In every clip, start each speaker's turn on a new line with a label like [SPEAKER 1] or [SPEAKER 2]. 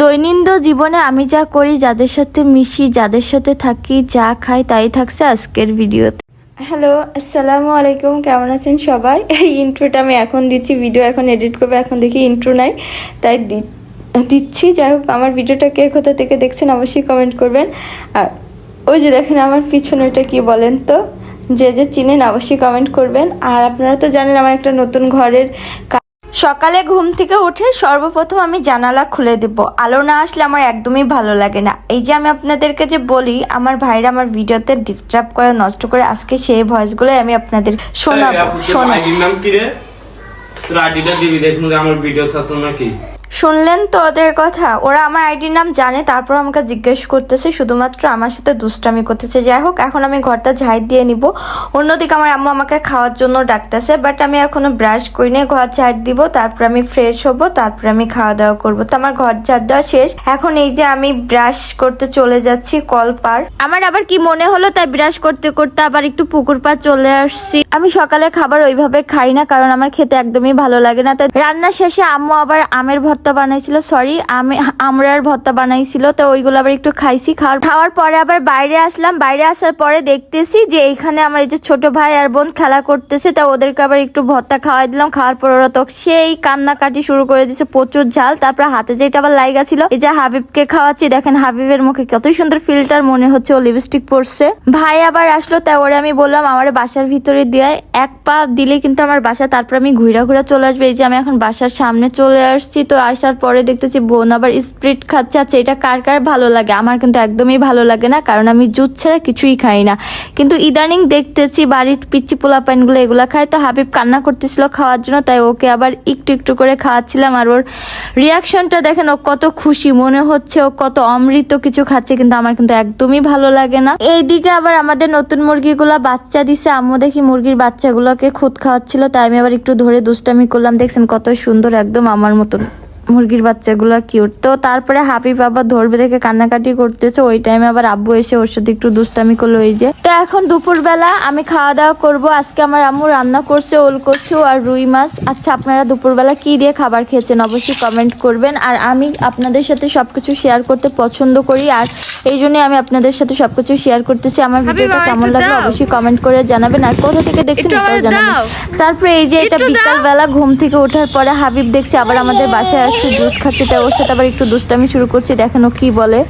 [SPEAKER 1] দৈনন্দিন জীবনে আমি যা করি, যাদের সাথে মিশি, যাদের সাথে থাকি, যা খাই, তাই থাকছে আজকের ভিডিওতে। হ্যালো, আসসালামু আলাইকুম, কেমন আছেন সবাই? এই ইন্ট্রোটা আমি এখন দিচ্ছি ভিডিও এখন এডিট করব, এখন দেখি ইন্ট্রো নাই, তাই দিচ্ছি। যাই হোক, আমার ভিডিওটা কে কোথা থেকে দেখছেন অবশ্যই কমেন্ট করবেন। আর ওই যে দেখেন, আমার পিছনে ওটা কি বলেন তো? যে যে চিনেন অবশ্যই কমেন্ট করবেন। আর আপনারা তো জানেন, আমার একটা নতুন ঘরের সকালে ঘুম থেকে উঠে সর্বপ্রথম আমি জানালা খুলে দেব। আলো না আসলে আমার একদমই ভালো লাগে না। এই যে আমি আপনাদেরকে যে বলি আমার ভাইরা আমার ভিডিওতে ডিস্টার্ব করে নষ্ট করে আজকে সেই ভয়েসগুলো আমি আপনাদের শোনাবো। শোনাবো
[SPEAKER 2] নাম কি রে? তোর আইডিটা দিবি দেখুন আমার ভিডিও ছাড়ছ নাকি।
[SPEAKER 1] শুনলেন তো ওদের কথা? ওরা আমার আইডির নাম জানে, তারপর আমাকে জিজ্ঞেস করতেছে, শুধুমাত্র আমার সাথে দুষ্টামি করতেছে। যাই হোক, এখন আমি ঘরটা ঝাড় দিয়ে নিব। অন্যদিকে আমার আম্মু আমাকে খাওয়ার জন্য ডাকতেছে বাট আমি এখনও ব্রাশ করি না ঘর ঝাড় দিব, তারপর আমি ফ্রেশ হব, তারপর আমি খাওয়া দাওয়া করব। তো আমার ঘর ঝাড় দেওয়া শেষ। এখন এই যে আমি ব্রাশ করতে চলে যাচ্ছি, কল পার। আমার আবার কি মনে হলো তাই ব্রাশ করতে করতে আবার একটু পুকুর পার চলে আসছি। আমি সকালে খাবার ওইভাবে খাই না, কারণ আমার খেতে একদমই ভালো লাগে না। তাই রান্না শেষে আম্মু আবার আমের ভর্তা বানাইছিল সরি আমি, আমরার ভর্তা বানাইছিল, তো ওইগুলো আবার একটু খাইছি, খাওয়ার খাওয়ার পরে আবার বাইরে আসলাম, বাইরে আসার পরে দেখতেছি যে এইখানে আমার এই যে ছোট ভাই আর বোন খেলা করতেছে, তা ওদেরকে আবার একটু ভর্তা খাওয়াই দিলাম, খাওয়ার পর ওরা তো সেই কান্নাকাটি শুরু করে দিয়েছে, প্রচুর ঝাল, তারপর হাতে যেটা আবার লাইগা ছিল, এই যে হাবিবকে খাওয়াচ্ছি, দেখেন হাবিবের মুখে কতই সুন্দর ফিল্টার মনে হচ্ছে ও লিপস্টিক পরছে। ভাই আবার আসলো তাই ওরে আমি বললাম, আমার বাসার ভিতরে দিয়ে, এক পা দিলে কিন্তু আমার বাসা, তারপর আমি ঘুরা ঘুরা চলে আসবে। এই যে আমি এখন বাসার সামনে চলে আসছি, তো আসার পরে দেখতেছি বোন আবার স্প্রিট খাচ্ছে। আচ্ছা এটা কার কার ভালো লাগে? আমার কিন্তু একদমই ভালো লাগে না, কারণ আমি জুস ছাড়া কিছুই খাই না। কিন্তু ইদানিং দেখতেছি বাড়ির পিচ্ছি পোলা গুলো এগুলা খায়। তো হাবিব কান্না করতেছিল খাওয়ার জন্য, তাই ওকে আবার একটু একটু করে খাওয়াচ্ছিলাম। আর ওর রিয়াকশনটা দেখেন, ও কত খুশি, মনে হচ্ছে ও কত অমৃত কিছু খাচ্ছে, কিন্তু আমার কিন্তু একদমই ভালো লাগে না। এইদিকে আবার আমাদের নতুন মুরগিগুলা বাচ্চা দিছে। আম্মু দেখি মুরগির বাচ্চাগুলোকে খুদ খাওয়াচ্ছিল, তাই আমি আবার একটু ধরে দুষ্টামি করলাম। দেখছেন কত সুন্দর, একদম আমার মতন। মুরগির বাচ্চাগুলো কিউট তো তারপরে হাপি বাবা ধরবে দেখে কান্নাকাটি করতেছে। ওই টাইমে আবার আব্বু এসে ওর সাথে একটু দুষ্টামি করল এই যে। তো এখন দুপুরবেলা আমি খাওয়া দাওয়া করব। আজকে আমার আম্মু রান্না করছে ওল কচু আর রুই মাছ। আচ্ছা আপনারা দুপুরবেলা কি দিয়ে খাবার খেয়েছেন অবশ্যই কমেন্ট করবেন। আর আমি আপনাদের সাথে সবকিছু শেয়ার করতে পছন্দ করি। আর এই জন্যই আমি আপনাদের সাথে সবকিছু শেয়ার করতেছি। আমার ভিডিওটা কেমন লাগল অবশ্যই কমেন্ট করে জানাবেন। আর কোথা থেকে দেখছেন এটাও জানাবেন। তারপরে এই যে এটা
[SPEAKER 3] একটু দাও।
[SPEAKER 1] বিকাল বেলা ঘুম থেকে ওঠার পরে হাবিব দেখছি আবার আমাদের বাসায় আসছে জুস খাচ্ছে, তাই ওর সাথে আবার একটু দুষ্টামি শুরু করছে, দেখেন ও কি বলে।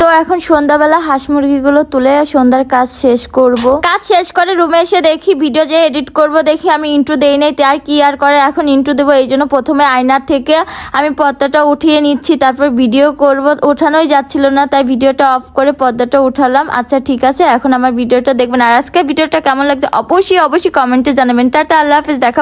[SPEAKER 1] তো এখন সন্ধ্যাবেলা হাঁস মুরগিগুলো তুলে সন্ধ্যার কাজ শেষ করব। কাজ শেষ করে রুমে এসে দেখি ভিডিও যে এডিট করব, দেখি আমি ইন্ট্রো দেই নাই, তাই কি আর করে এখন ইন্ট্রো দেবো, এই জন্য প্রথমে আয়নার থেকে আমি পর্দাটা উঠিয়ে নিচ্ছি, তারপর ভিডিও করব। ওঠানোই যাচ্ছিল না, তাই ভিডিওটা অফ করে পর্দাটা উঠালাম। আচ্ছা ঠিক আছে, এখন আমার ভিডিওটা দেখবেন। আর আজকে ভিডিওটা কেমন লাগছে? অবশ্যই অবশ্যই কমেন্টে জানাবেন। টাটা, আল্লাহ হাফিজ, দেখা